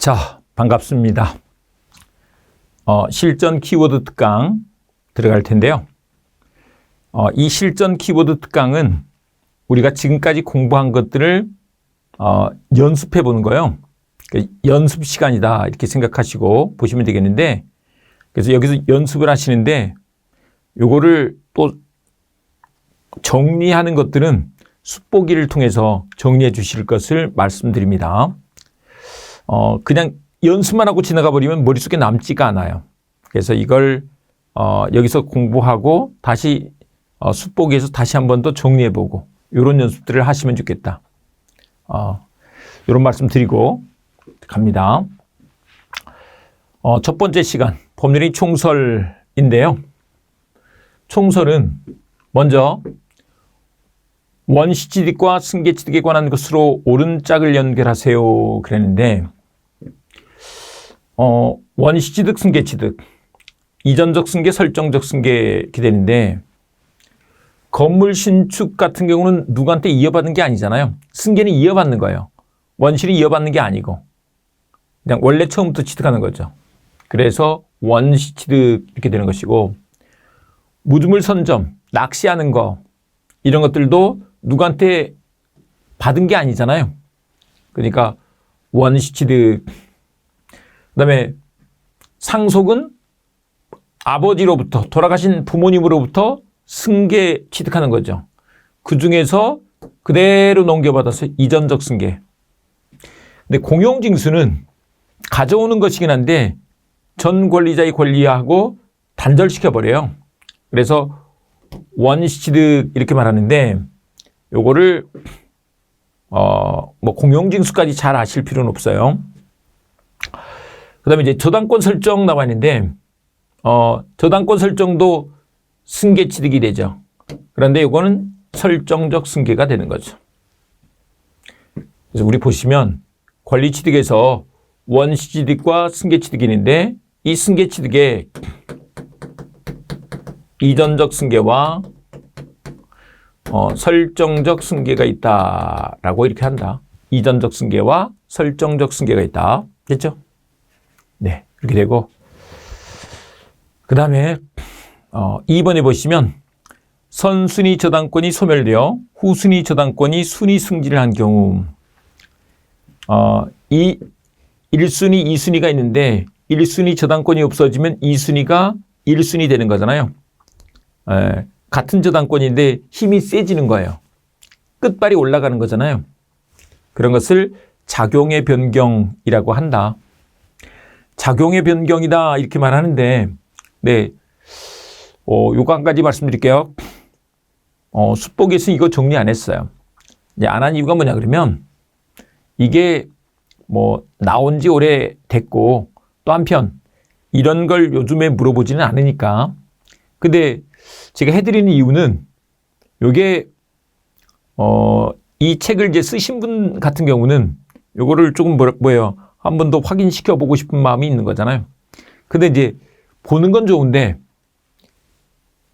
자, 반갑습니다. 어, 실전 키워드 특강 들어갈 텐데요. 어, 이 실전 키워드 특강은 우리가 지금까지 공부한 것들을 어, 연습해 보는 거예요. 그러니까 연습 시간이다 이렇게 생각하시고 보시면 되겠는데 그래서 여기서 연습을 하시는데 요거를 또 정리하는 것들은 숫보기를 통해서 정리해 주실 것을 말씀드립니다. 어, 그냥 연습만 하고 지나가 버리면 머릿속에 남지가 않아요. 그래서 이걸 어, 여기서 공부하고 다시 어, 숫보기에서 다시 한 번 더 정리해 보고 이런 연습들을 하시면 좋겠다. 어, 이런 말씀 드리고 갑니다. 어, 첫 번째 시간 법률의 총설인데요. 총설은 먼저 원시취득과 승계취득에 관한 것으로 오른짝을 연결하세요. 그랬는데 어, 원시취득, 승계취득, 이전적 승계, 설정적 승계 되는데 건물 신축 같은 경우는 누구한테 이어받는 게 아니잖아요. 승계는 이어받는 거예요. 원실이 이어받는 게 아니고 그냥 원래 처음부터 취득하는 거죠. 그래서 원시 취득 이렇게 되는 것이고 무주물 선점, 낚시하는 거 이런 것들도 누구한테 받은 게 아니잖아요. 그러니까 원시 취득 그다음에 상속은 아버지로부터 돌아가신 부모님으로부터 승계 취득하는 거죠. 그 중에서 그대로 넘겨받아서 이전적 승계. 근데 공용징수는 가져오는 것이긴 한데 전 권리자의 권리하고 단절시켜 버려요. 그래서 원시 취득 이렇게 말하는데 요거를 어 뭐 공용징수까지 잘 아실 필요는 없어요. 그 다음에 이제 저당권 설정 나와 있는데 어 저당권 설정도 승계 취득이 되죠. 그런데 이거는 설정적 승계가 되는 거죠. 그래서 우리 보시면 권리 취득에서 원시 취득과 승계 취득이 있는데 이 승계 취득에 이전적 승계와 어, 설정적 승계가 있다라고 이렇게 한다. 이전적 승계와 설정적 승계가 있다. 됐죠? 네, 이렇게 되고 그 다음에 어, 2번에 보시면 선순위 저당권이 소멸되어 후순위 저당권이 순위 승진을 한 경우 어, 이 1순위, 2순위가 있는데 1순위 저당권이 없어지면 2순위가 1순위 되는 거잖아요. 에, 같은 저당권인데 힘이 세지는 거예요. 끝발이 올라가는 거잖아요. 그런 것을 작용의 변경이라고 한다. 작용의 변경이다 이렇게 말하는데 네, 어, 요거 한 가지 말씀드릴게요. 어, 수복에서 이거 정리 안 했어요. 이제 안 한 이유가 뭐냐 그러면 이게 뭐 나온 지 오래 됐고 또 한편 이런 걸 요즘에 물어보지는 않으니까 근데 제가 해드리는 이유는 요게 어, 이 책을 이제 쓰신 분 같은 경우는 요거를 조금 뭐, 뭐예요 한 번 더 확인시켜 보고 싶은 마음이 있는 거잖아요 근데 이제 보는 건 좋은데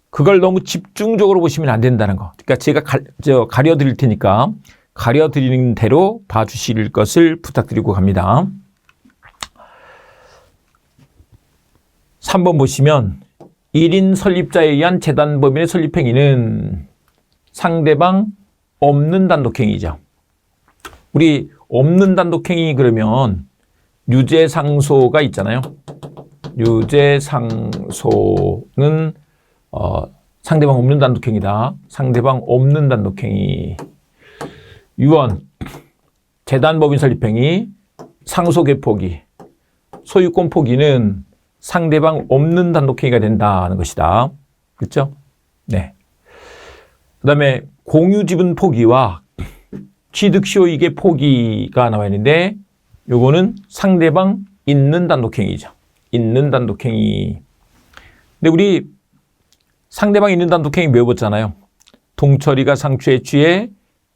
그걸 너무 집중적으로 보시면 안 된다는 거. 그러니까 제가 가, 저, 가려 드릴 테니까 가려 드리는 대로 봐 주실 것을 부탁드리고 갑니다. 3번 보시면 1인 설립자에 의한 재단 범인의 설립 행위는 상대방 없는 단독 행위죠. 우리 없는 단독 행위 그러면 유죄상소가 있잖아요. 유죄상소는 어, 상대방 없는 단독행위다. 상대방 없는 단독행위. 유언, 재단법인 설립행위, 상속의 포기, 소유권 포기는 상대방 없는 단독행위가 된다는 것이다. 그렇죠? 네. 그 다음에 공유지분 포기와 취득시효이익의 포기가 나와 있는데 요거는 상대방 있는 단독행위죠. 있는 단독행위. 근데 우리 상대방 있는 단독행위 외웠잖아요. 동철이가 상추에 취해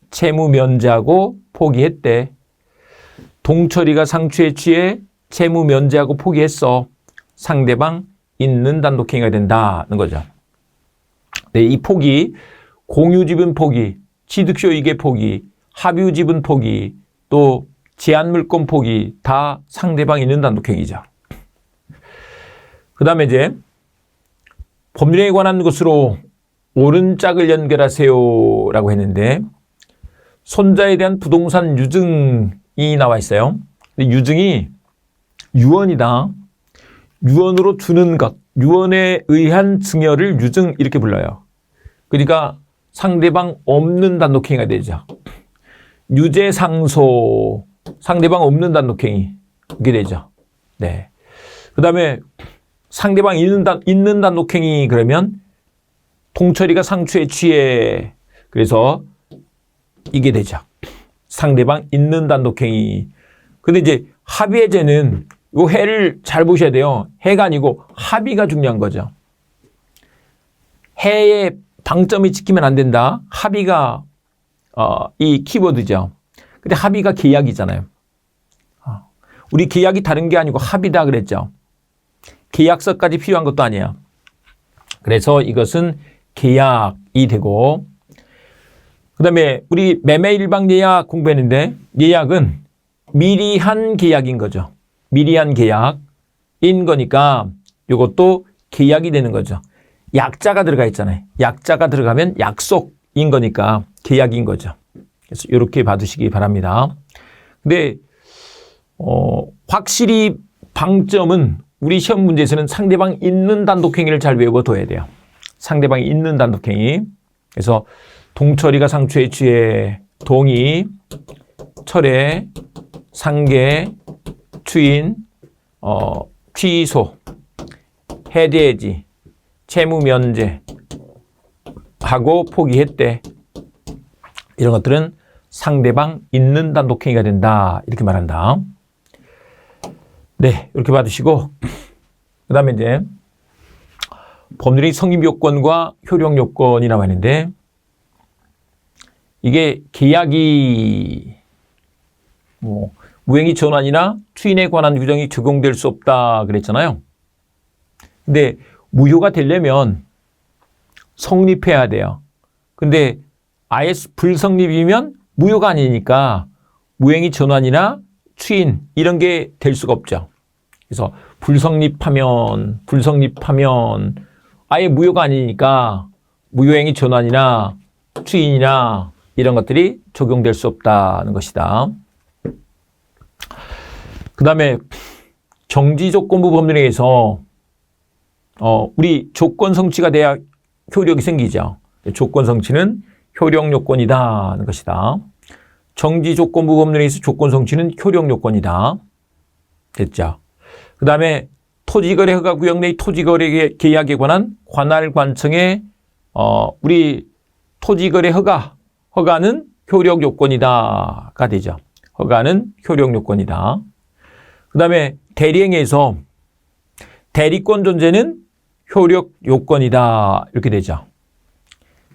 채무 면제하고 포기했대. 동철이가 상추에 취해 채무 면제하고 포기했어. 상대방 있는 단독행위가 된다는 거죠. 네, 이 포기, 공유지분 포기, 취득쇼이익의 포기, 합유지분 포기, 또 제한 물권 포기 다 상대방 있는 단독행위죠. 그 다음에 이제 법률에 관한 것으로 옳은 짝을 연결하세요 라고 했는데 손자에 대한 부동산 유증이 나와 있어요. 유증이 유언이다. 유언으로 주는 것, 유언에 의한 증여를 유증 이렇게 불러요. 그러니까 상대방 없는 단독행위가 되죠. 유죄상소, 상대방 없는 단독행위 이게 되죠. 네. 그 다음에 상대방 있는, 단, 있는 단독행위 그러면 통처리가 상추에 취해 그래서 이게 되죠. 상대방 있는 단독행위. 근데 이제 합의해제는 요 해를 잘 보셔야 돼요. 해가 아니고 합의가 중요한 거죠. 해의 방점이 지키면 안 된다. 합의가 어, 이 키워드죠. 근데 합의가 계약이잖아요. 어, 우리 계약이 다른 게 아니고 합의다 그랬죠. 계약서까지 필요한 것도 아니야. 그래서 이것은 계약이 되고 그 다음에 우리 매매 일방 예약 공부했는데 예약은 미리 한 계약인 거죠. 미리 한 계약인 거니까 이것도 계약이 되는 거죠. 약자가 들어가 있잖아요. 약자가 들어가면 약속인 거니까 계약인 거죠. 그래서 이렇게 봐두시기 바랍니다. 근데 어, 확실히 방점은 우리 시험 문제에서는 상대방 있는 단독행위를 잘 외워둬야 돼요. 상대방이 있는 단독행위. 그래서 동철이가 상추에 취해 동의, 철회, 상계, 추인, 어, 취소, 해제지, 채무 면제 하고 포기했대. 이런 것들은 상대방 있는 단독행위가 된다. 이렇게 말한다. 네, 이렇게 받으시고 그 다음에 이제 법률의 성립 요건과 효력 요건이 나와 있는데 이게 계약이 뭐 무행위 전환이나 추인에 관한 규정이 적용될 수 없다 그랬잖아요. 근데 무효가 되려면 성립해야 돼요. 근데 아예 불성립이면 무효가 아니니까 무행위 전환이나 추인 이런 게 될 수가 없죠. 그래서 불성립하면 불성립하면 아예 무효가 아니니까 무효행위 전환이나 추인이나 이런 것들이 적용될 수 없다는 것이다. 그 다음에 정지 조건부 법률에서 어, 우리 조건 성취가 돼야 효력이 생기죠. 조건 성취는 효력 요건이다는 것이다. 정지 조건부 법률에서 조건 성취는 효력 요건이다. 됐죠. 그 다음에 토지거래 허가 구역 내 토지거래 계약에 관한 관할 관청의 어, 우리 토지거래 허가 허가는 효력 요건이다가 되죠. 허가는 효력 요건이다. 그 다음에 대리행에서 대리권 존재는 효력 요건이다 이렇게 되죠.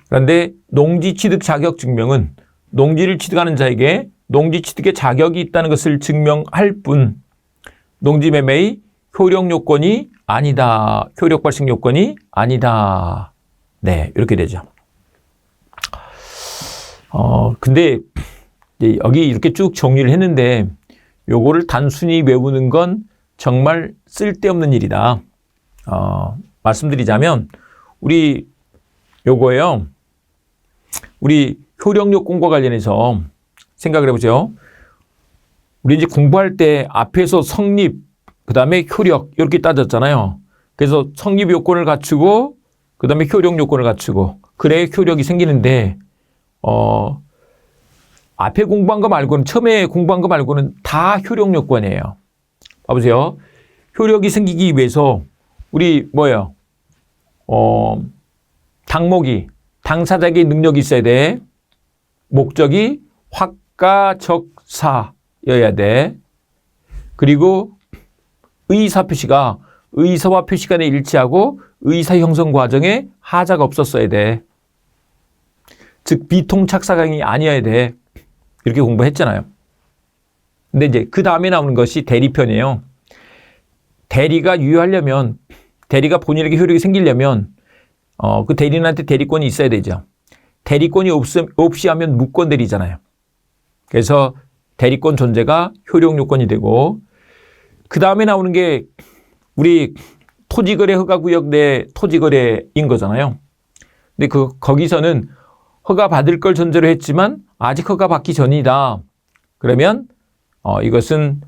그런데 농지 취득 자격 증명은 농지를 취득하는 자에게 농지 취득의 자격이 있다는 것을 증명할 뿐 농지 매매의 효력 요건이 아니다. 효력 발생 요건이 아니다. 네, 이렇게 되죠. 어, 근데 여기 이렇게 쭉 정리를 했는데 요거를 단순히 외우는 건 정말 쓸데없는 일이다. 어, 말씀드리자면 우리 요거예요. 우리 효력 요건과 관련해서 생각을 해보죠. 우리 이제 공부할 때 앞에서 성립, 그 다음에 효력 이렇게 따졌잖아요. 그래서 성립 요건을 갖추고 그 다음에 효력 요건을 갖추고 그래야 효력이 생기는데 어 앞에 공부한 거 말고는 처음에 공부한 거 말고는 다 효력 요건이에요. 봐보세요. 효력이 생기기 위해서 우리 뭐예요? 어 당목이 당사자에게 능력이 있어야 돼. 목적이 확가적사여야 돼. 그리고 의사 표시가 의사와 표시 간에 일치하고 의사 형성 과정에 하자가 없었어야 돼. 즉 비통착사강이 아니어야 돼. 이렇게 공부했잖아요. 근데 이제 그 다음에 나오는 것이 대리편이에요. 대리가 유효하려면 대리가 본인에게 효력이 생기려면 어, 그 대리인한테 대리권이 있어야 되죠. 대리권이 없, 없이 하면 무권 대리잖아요. 그래서 대리권 존재가 효력 요건이 되고 그 다음에 나오는 게 우리 토지거래 허가구역 내 토지거래인 거잖아요. 근데 그 거기서는 허가 받을 걸 전제로 했지만 아직 허가 받기 전이다. 그러면 어, 이것은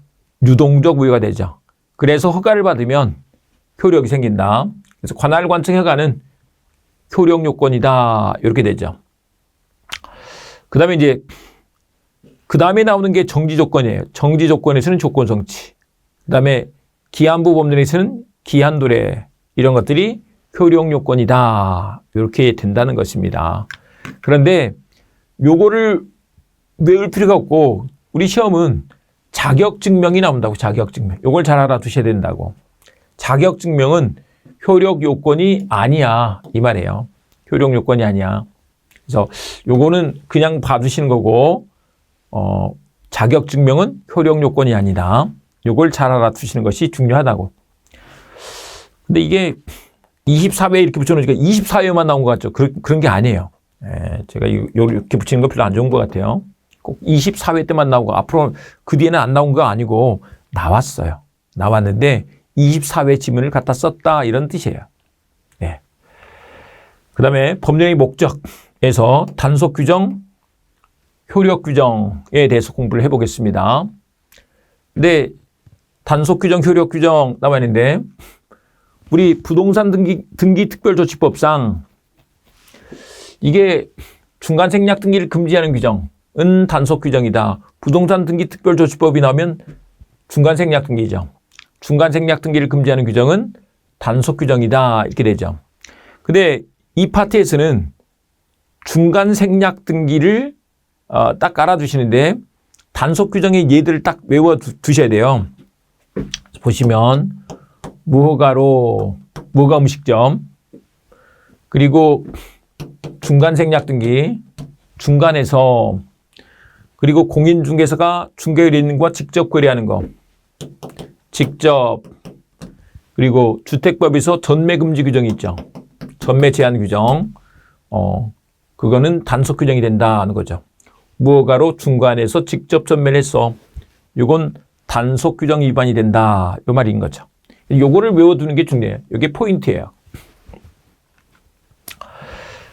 유동적 무효가 되죠. 그래서 허가를 받으면 효력이 생긴다. 그래서 관할 관청 허가는 효력 요건이다. 이렇게 되죠. 그 다음에 이제 그 다음에 나오는 게 정지 조건이에요. 정지 조건에서는 조건 정치. 그 다음에 기한부 법률에서는 기한 도래 이런 것들이 효력 요건이다. 이렇게 된다는 것입니다. 그런데 요거를 외울 필요가 없고 우리 시험은 자격 증명이 나온다고 자격 증명. 요걸 잘 알아두셔야 된다고. 자격 증명은 효력 요건이 아니야 이 말이에요. 효력 요건이 아니야. 그래서 요거는 그냥 봐두시는 거고 어, 자격 증명은 효력 요건이 아니다. 요걸 잘 알아두시는 것이 중요하다고. 근데 이게 24회 이렇게 붙여놓으니까 24회만 나온 것 같죠. 그, 그런 게 아니에요. 예, 제가 이렇게 붙이는 거 별로 안 좋은 것 같아요. 꼭 24회 때만 나오고 앞으로 그 뒤에는 안 나온 거 아니고 나왔어요. 나왔는데 24회 지문을 갖다 썼다 이런 뜻이에요. 네. 그 다음에 법령의 목적 에서 단속 규정, 효력 규정에 대해서 공부를 해보겠습니다. 근데 단속 규정, 효력 규정 나와 있는데 우리 부동산 등기, 등기 특별조치법상 이게 중간 생략 등기를 금지하는 규정은 단속 규정이다. 부동산 등기 특별조치법이 나오면 중간 생략 등기죠. 중간 생략 등기를 금지하는 규정은 단속 규정이다. 이렇게 되죠. 근데 이 파트에서는 중간 생략 등기를 어, 딱 깔아두시는데 단속 규정의 예들을 딱 외워 두셔야 돼요. 보시면 무허가로 무허가 음식점 그리고 중간 생략 등기 중간에서 그리고 공인중개사가 중개의뢰인과 직접 거래하는 거 직접 그리고 주택법에서 전매 금지 규정이 있죠. 전매 제한 규정 어 그거는 단속 규정이 된다는 거죠. 무허가로 중간에서 직접 했어. 이건 단속 규정 위반이 된다. 이 말인 거죠. 요거를 외워두는 게 중요해요. 이게 포인트예요.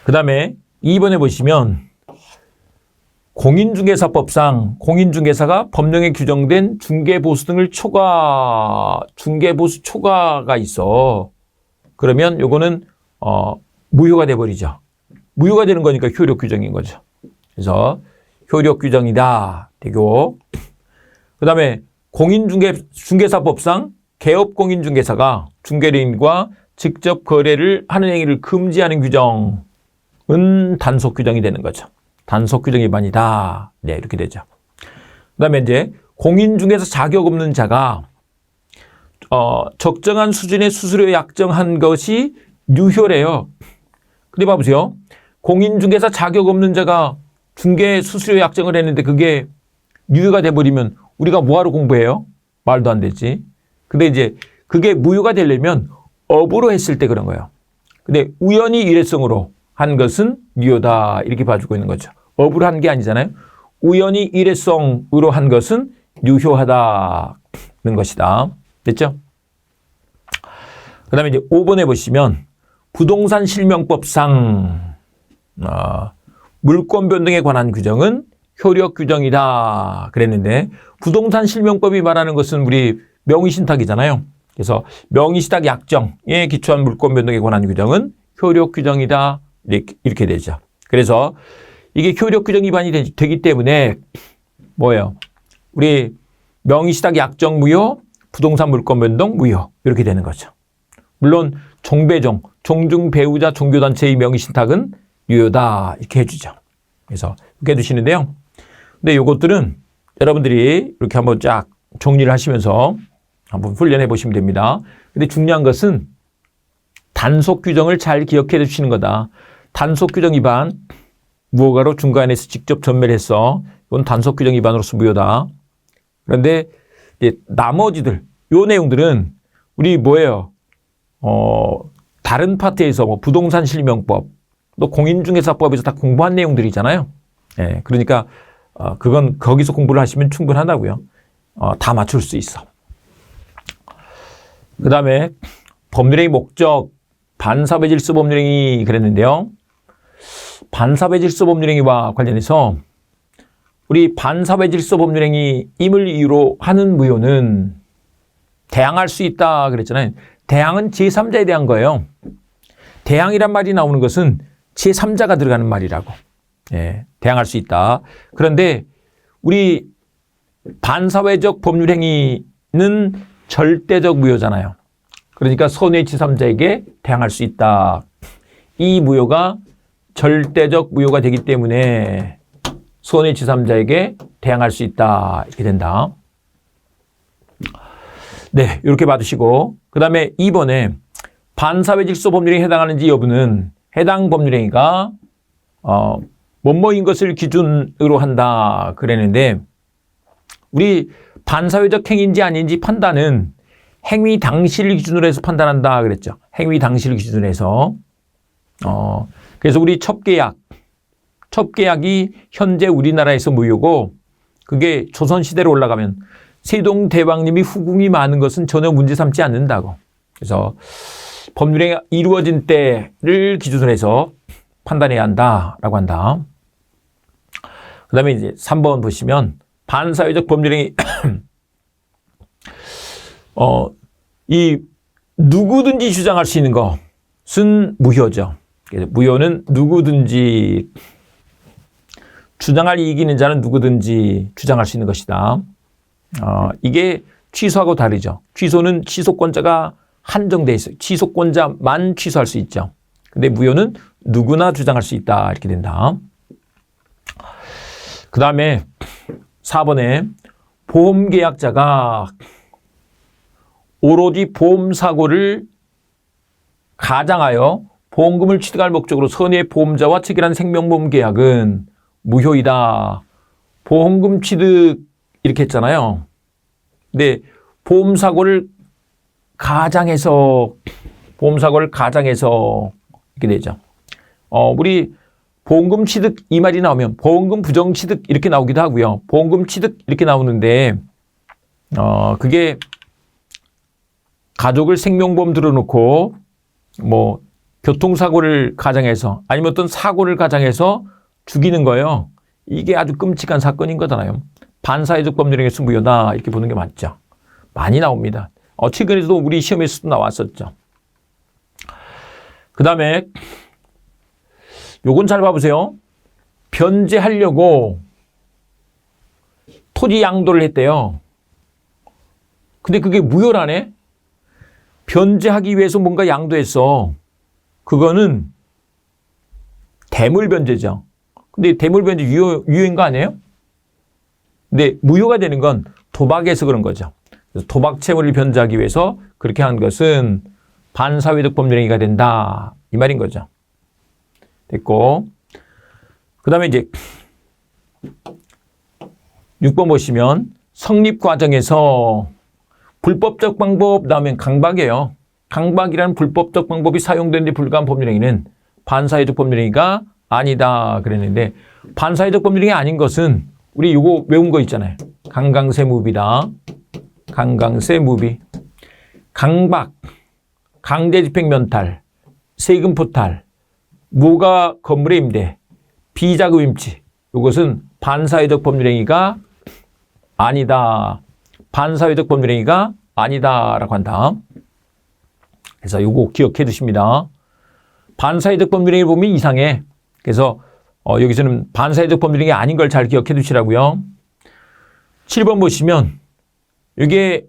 그 다음에 2번에 보시면 공인중개사법상 공인중개사가 법령에 규정된 중개보수 등을 초과, 중개보수 초과가 있어. 그러면 요거는, 어, 무효가 돼 버리죠. 무효가 되는 거니까 효력 규정인 거죠. 그래서 효력 규정이다. 되고. 그 다음에 공인중개, 중개사법상 개업공인중개사가 중개인과 직접 거래를 하는 행위를 금지하는 규정은 단속 규정이 되는 거죠. 단속 규정 위반이다. 네, 이렇게 되죠. 그 다음에 이제 공인중개사 자격 없는 자가 어, 적정한 수준의 수수료 약정한 것이 유효래요. 근데 봐보세요. 공인중개사 자격 없는 자가 중개 수수료 약정을 했는데 그게 유효가 돼버리면 우리가 뭐하러 공부해요? 말도 안 되지. 근데 이제 그게 무효가 되려면 업으로 했을 때 그런 거예요. 근데 우연히 일회성으로 한 것은 유효다 이렇게 봐주고 있는 거죠. 업으로 한 게 아니잖아요. 우연히 일회성으로 한 것은 유효하다는 것이다. 됐죠? 그 다음에 이제 5번에 보시면 부동산 실명법상 어, 물권 변동에 관한 규정은 효력 규정이다 그랬는데 부동산 실명법이 말하는 것은 우리 명의신탁이잖아요. 그래서 명의신탁 약정에 기초한 물권 변동에 관한 규정은 효력 규정이다 이렇게 되죠. 그래서 이게 효력 규정 위반이 되 기 때문에 뭐예요? 우리 명의신탁 약정 무효, 부동산 물권 변동 무효 이렇게 되는 거죠. 물론 종배종, 종중 배우자 종교단체의 명의신탁은 유효다 이렇게 해주죠. 그래서 이렇게 해두시는데요. 근데 이것들은 여러분들이 이렇게 한번 쫙 정리를 하시면서 한번 훈련해 보시면 됩니다. 근데 중요한 것은 단속 규정을 잘 기억해 두시는 거다. 단속 규정 위반, 무허가로 중간에서 직접 전매를 했어. 이건 단속 규정 위반으로서 무효다. 그런데 나머지들, 요 내용들은 우리 뭐예요? 어, 다른 파트에서 뭐 부동산 실명법, 또 공인중개사법에서 다 공부한 내용들이잖아요. 예, 그러니까 어, 그건 거기서 공부를 하시면 충분하다고요. 어, 다 맞출 수 있어. 그 다음에 법률행위 목적, 반사회 질서 법률행위 그랬는데요. 반사회 질서 법률행위와 관련해서 우리 반사회 질서 법률행위 임을 이유로 하는 무효는 대항할 수 있다 그랬잖아요. 대항은 제3자에 대한 거예요. 대항이란 말이 나오는 것은 제3자가 들어가는 말이라고. 예, 대항할 수 있다. 그런데 우리 반사회적 법률행위는 절대적 무효잖아요. 그러니까 손해 제3자에게 대항할 수 있다. 이 무효가 절대적 무효가 되기 때문에 손해 제3자에게 대항할 수 있다. 이렇게 된다. 네, 이렇게 봐두시고 그 다음에 2번에 반사회 질서 법률에 해당하는지 여부는 해당 법률행위가 어, 뭐뭐인 것을 기준으로 한다 그랬는데 우리 반사회적 행위인지 아닌지 판단은 행위 당시를 기준으로 해서 판단한다 그랬죠. 행위 당시를 기준으로 해서 어, 그래서 우리 첩계약 첩계약이 현재 우리나라에서 무효고 그게 조선시대로 올라가면 세종대왕님이 후궁이 많은 것은 전혀 문제 삼지 않는다고. 그래서 법률이 이루어진 때를 기준으로 해서 판단해야 한다라고 한다. 그 다음에 이제 3번 보시면 반사회적 법률행위 어, 이 누구든지 주장할 수 있는 것은 무효죠. 무효는 누구든지 주장할 이익이 있는 자는 누구든지 주장할 수 있는 것이다. 어, 이게 취소하고 다르죠. 취소는 취소권자가 한정돼 있어요. 취소권자만 취소할 수 있죠. 근데 무효는 누구나 주장할 수 있다. 이렇게 된다. 그 다음에 4번에 보험 계약자가 오로지 보험 사고를 가장하여 보험금을 취득할 목적으로 선의의 보험자와 체결한 생명보험 계약은 무효이다. 보험금 취득 이렇게 했잖아요. 근데 보험 사고를 가장해서 보험사고를 가장해서 이렇게 되죠. 어, 우리 보험금 취득 이 말이 나오면 보험금 부정 취득 이렇게 나오기도 하고요. 보험금 취득 이렇게 나오는데 어, 그게 가족을 생명보험 들어놓고 뭐 교통사고를 가장해서 아니면 어떤 사고를 가장해서 죽이는 거예요. 이게 아주 끔찍한 사건인 거잖아요. 반사회적 법률행위 승부여다 이렇게 보는 게 맞죠. 많이 나옵니다. 어, 최근에도 우리 시험에서도 나왔었죠. 그 다음에 요건 잘 봐보세요. 변제하려고 토지 양도를 했대요. 근데 그게 무효라네? 변제하기 위해서 뭔가 양도했어. 그거는 대물 변제죠. 근데 대물 변제 유효, 유효인 거 아니에요? 근데 무효가 되는 건 도박에서 그런 거죠. 도박 채무를 변제하기 위해서 그렇게 한 것은 반사회적 법률 행위가 된다. 이 말인 거죠. 됐고. 그 다음에 이제 6번 보시면 성립 과정에서 불법적 방법 나오면 강박이에요. 강박이라는 불법적 방법이 사용되는데 불가한 법률행위는 반사회적 법률행위가 아니다 그랬는데 반사회적 법률행위 아닌 것은 우리 이거 외운 거 있잖아요. 강강세무비다. 강강세 무비. 강박, 강제집행 면탈, 세금 포탈, 무가 건물의 임대, 비자금 임치. 이것은 반사회적 법률행위가 아니다. 반사회적 법률행위가 아니다라고 한다. 그래서 이거 기억해 두십니다. 반사회적 법률행위 보면 이상해. 그래서 어, 여기서는 반사회적 법률행위 아닌 걸 잘 기억해 두시라고요. 7번 보시면 이게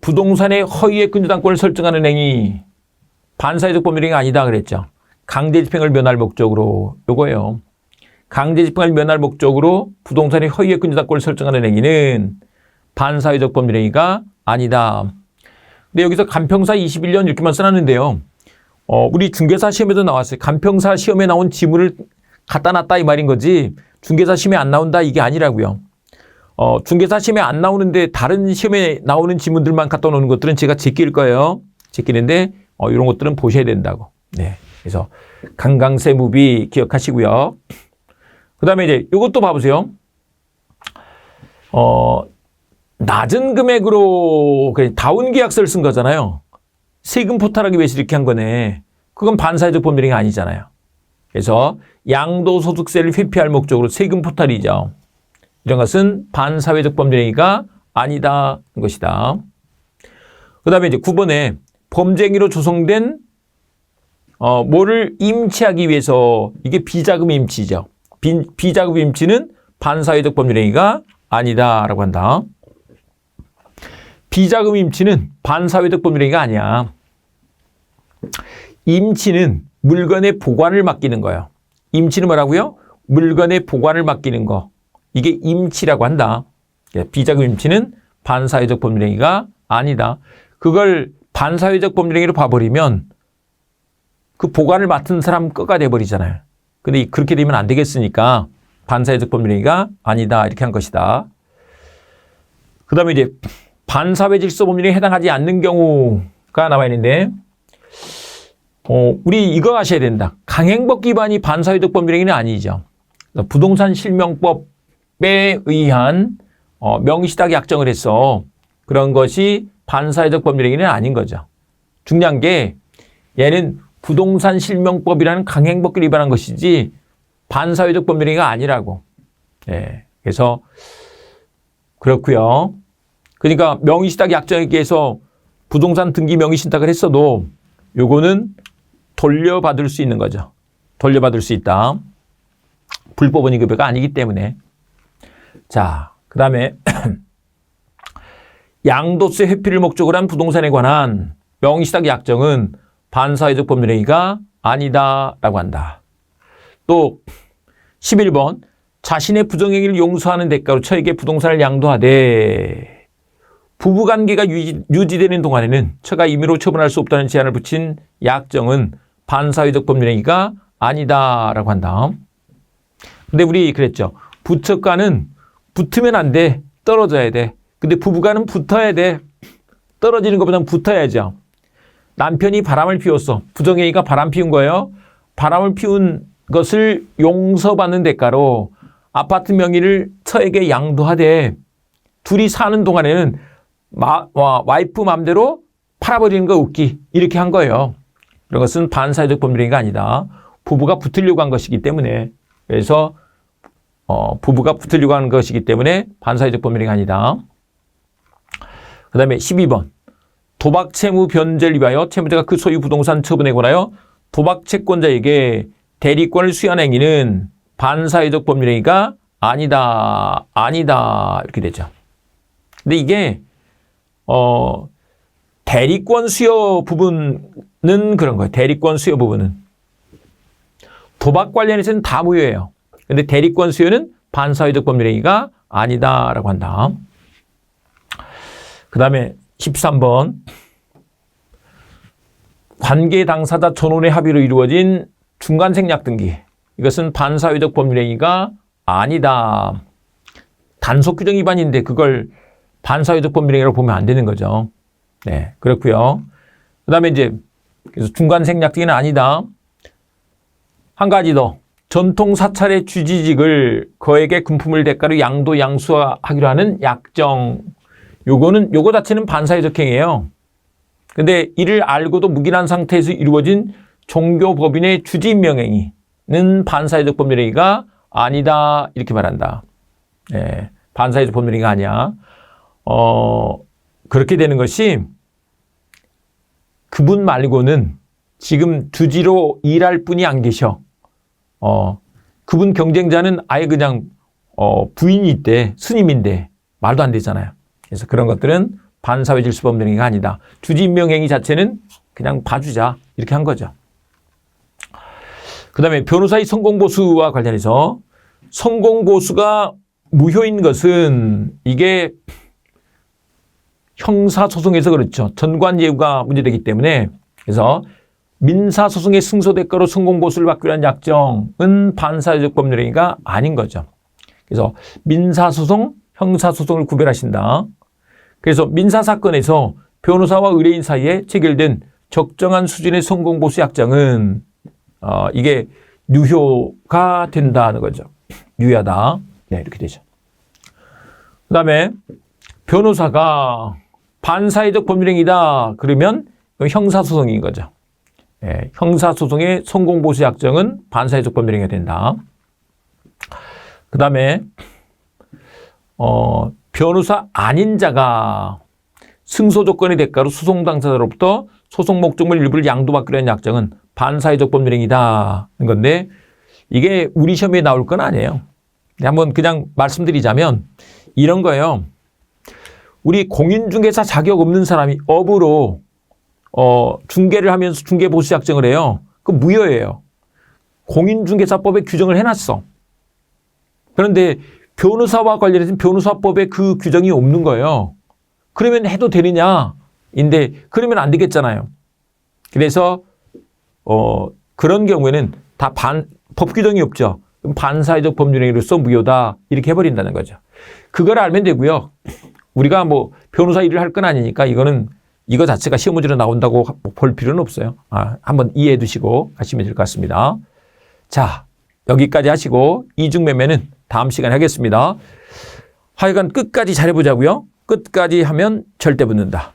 부동산의 허위의 근저당권을 설정하는 행위 반사회적 법률행위 아니다 그랬죠. 강제 집행을 면할 목적으로 요거예요. 강제 집행을 면할 목적으로 부동산의 허위의 근저당권을 설정하는 행위는 반사회적 법률행위가 아니다. 근데 여기서 간평사 21년 이렇게만 써놨는데요. 어, 우리 중개사 시험에도 나왔어요. 간평사 시험에 나온 지문을 갖다 놨다 이 말인 거지 중개사 시험에 안 나온다 이게 아니라고요. 어, 중개사 시험에 안 나오는데 다른 시험에 나오는 지문들만 갖다 놓는 것들은 제가 제낄 거예요. 제끼는데 어, 이런 것들은 보셔야 된다고. 네. 그래서 강강세 무비 기억하시고요. 그 다음에 이제 이것도 봐보세요. 어, 낮은 금액으로 그냥 다운 계약서를 쓴 거잖아요. 세금 포탈하기 위해서 이렇게 한 거네. 그건 반사회적 법률행위 아니잖아요. 그래서 양도소득세를 회피할 목적으로 세금 포탈이죠. 이런 것은 반사회적 법률행위가 아니다는 것이다. 그 다음에 이제 9번에 범죄행위로 조성된 어, 뭐를 임치하기 위해서 이게 비자금 임치죠. 비, 비자금 임치는 반사회적 법률 행위가 아니다라고 한다. 비자금 임치는 반사회적 법률 행위가 아니야. 임치는 물건의 보관을 맡기는 거예요. 임치는 뭐라고요? 물건의 보관을 맡기는 거. 이게 임치라고 한다. 예, 비자금 임치는 반사회적 법률행위가 아니다. 그걸 반사회적 법률행위로 봐버리면 그 보관을 맡은 사람 끝가 돼버리잖아요. 근데 그렇게 되면 안 되겠으니까 반사회적 법률행위가 아니다. 이렇게 한 것이다. 그 다음에 이제 반사회 질서 법률에 해당하지 않는 경우가 나와 있는데, 어, 우리 이거 아셔야 된다. 강행법 기반이 반사회적 법률행위는 아니죠. 부동산 실명법에 의한 어, 명시딱 약정을 해서 그런 것이 반사회적 법률행위는 아닌 거죠. 중요한 게 얘는 부동산 실명법이라는 강행법을 위반한 것이지 반사회적 법률행위가 아니라고. 예. 그래서 그렇고요. 그러니까 명의신탁 약정에 의해서 부동산 등기 명의신탁을 했어도 요거는 돌려받을 수 있는 거죠. 돌려받을 수 있다. 불법 원익급여가 아니기 때문에. 자, 그 다음에 양도세 회피를 목적으로 한 부동산에 관한 명의신탁 약정은 반사회적 법률행위가 아니다라고 한다. 또 11번 자신의 부정행위를 용서하는 대가로 처에게 부동산을 양도하되 부부관계가 유지, 되는 동안에는 처가 임의로 처분할 수 없다는 제한을 붙인 약정은 반사회적 법률행위가 아니다라고 한다. 근데 우리 그랬죠. 부처가는 붙으면 안 돼. 떨어져야 돼. 근데 부부가는 붙어야 돼. 떨어지는 것보다는 붙어야죠. 남편이 바람을 피웠어. 부정행위가 바람 피운 거예요. 바람을 피운 것을 용서받는 대가로 아파트 명의를 처에게 양도하되 둘이 사는 동안에는 마, 와, 와이프 맘대로 팔아버리는 거 웃기 이렇게 한 거예요. 이런 것은 반사회적 법률행위가 아니다. 부부가 붙으려고 한 것이기 때문에 그래서 어, 부부가 붙으려고 하는 것이기 때문에 반사회적 법률행위가 아니다. 그 다음에 12번 도박 채무 변제를 위하여 채무자가 그 소유 부동산 처분에 관하여 도박 채권자에게 대리권을 수여한 행위는 반사회적 법률행위가 아니다, 아니다 이렇게 되죠. 근데 이게 어 대리권 수여 부분은 그런 거예요. 대리권 수여 부분은 도박 관련해서는 다 무효예요. 근데 대리권 수여는 반사회적 법률행위가 아니다라고 한다. 그 다음에 13번 관계 당사자 전원의 합의로 이루어진 중간 생략 등기 이것은 반사회적 법률행위가 아니다. 단속 규정 위반인데 그걸 반사회적 법률행위로 보면 안 되는 거죠. 네, 그렇고요. 그다음에 이제 그래서 중간 생략 등기는 아니다. 한 가지 더 전통 사찰의 주지직을 거액의 금품을 대가로 양도 양수하기로 하는 약정 요거는 요거 자체는 반사회적 행위예요. 근데 이를 알고도 묵인한 상태에서 이루어진 종교 법인의 주지 명행위는 반사회적 법률행위가 아니다 이렇게 말한다. 예, 반사회적 법률행위가 아니야. 어, 그렇게 되는 것이 그분 말고는 지금 주지로 일할 분이 안 계셔. 어, 그분 경쟁자는 아예 그냥 어, 부인이 있대, 스님인데 말도 안 되잖아요. 그래서 그런 것들은 반사회 질서법 행위가 아니다. 주지임명행위 자체는 그냥 봐주자 이렇게 한 거죠. 그 다음에 변호사의 성공보수와 관련해서 성공보수가 무효인 것은 이게 형사소송에서 그렇죠. 전관예우가 문제되기 때문에 그래서 민사소송의 승소 대가로 성공보수를 받기 위한 약정은 반사회적 법률행위가 아닌 거죠. 그래서 민사소송, 형사소송을 구별하신다. 그래서 민사사건에서 변호사와 의뢰인 사이에 체결된 적정한 수준의 성공보수 약정은 어, 이게 유효가 된다는 거죠. 유효하다. 네, 이렇게 되죠. 그 다음에 변호사가 반사회적 법률행위다 그러면 형사소송인 거죠. 예, 형사소송의 성공보수 약정은 반사회적 법률행위가 된다. 그 다음에 어, 변호사 아닌 자가 승소 조건의 대가로 소송 당사자로부터 소송 목적물 일부를 양도받기로 한 약정은 반사회적 법률행위다. 는 건데 이게 우리 시험에 나올 건 아니에요. 한번 그냥 말씀드리자면 이런 거예요. 우리 공인중개사 자격 없는 사람이 업으로 어, 중개를 하면서 중개 보수약정을 해요. 그 무효예요. 공인중개사법에 규정을 해놨어. 그런데 변호사와 관련해서 변호사법에 그 규정이 없는 거예요. 그러면 해도 되느냐? 인데 그러면 안 되겠잖아요. 그래서 어, 그런 경우에는 다 반, 법 규정이 없죠. 반사회적 법률행위로서 무효다. 이렇게 해버린다는 거죠. 그걸 알면 되고요. 우리가 뭐 변호사 일을 할 건 아니니까 이거는 이거 자체가 시험 문제로 나온다고 볼 필요는 없어요. 아, 한번 이해해 두시고 가시면 될 것 같습니다. 자, 여기까지 하시고 이중매매는 다음 시간에 하겠습니다. 하여간 끝까지 잘해보자고요. 끝까지 하면 절대 붙는다.